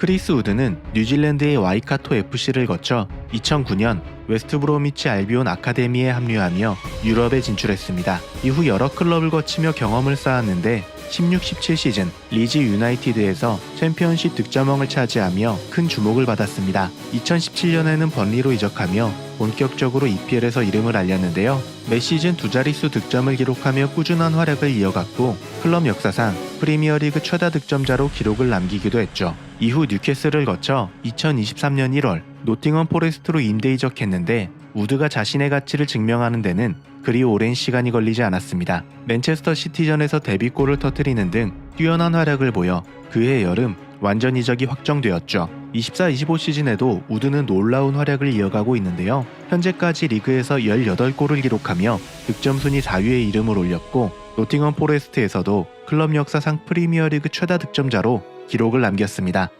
크리스 우드는 뉴질랜드의 와이카토 FC를 거쳐 2009년 웨스트브로미치 알비온 아카데미에 합류하며 유럽에 진출했습니다. 이후 여러 클럽을 거치며 경험을 쌓았는데 16-17 시즌 리즈 유나이티드에서 챔피언십 득점왕을 차지하며 큰 주목을 받았습니다. 2017년에는 번리로 이적하며 본격적으로 EPL에서 이름을 알렸는데요. 매 시즌 두 자릿수 득점을 기록하며 꾸준한 활약을 이어갔고 클럽 역사상 프리미어리그 최다 득점자로 기록을 남기기도 했죠. 이후 뉴캐슬을 거쳐 2023년 1월 노팅엄 포레스트로 임대 이적했는데 우드가 자신의 가치를 증명하는 데는 그리 오랜 시간이 걸리지 않았습니다. 맨체스터 시티전에서 데뷔골을 터뜨리는 등 뛰어난 활약을 보여 그해 여름 완전 이적이 확정되었죠. 24-25 시즌에도 우드는 놀라운 활약을 이어가고 있는데요. 현재까지 리그에서 18골을 기록하며 득점 순위 4위에 이름을 올렸고 노팅엄 포레스트에서도 클럽 역사상 프리미어리그 최다 득점자로 기록을 남겼습니다.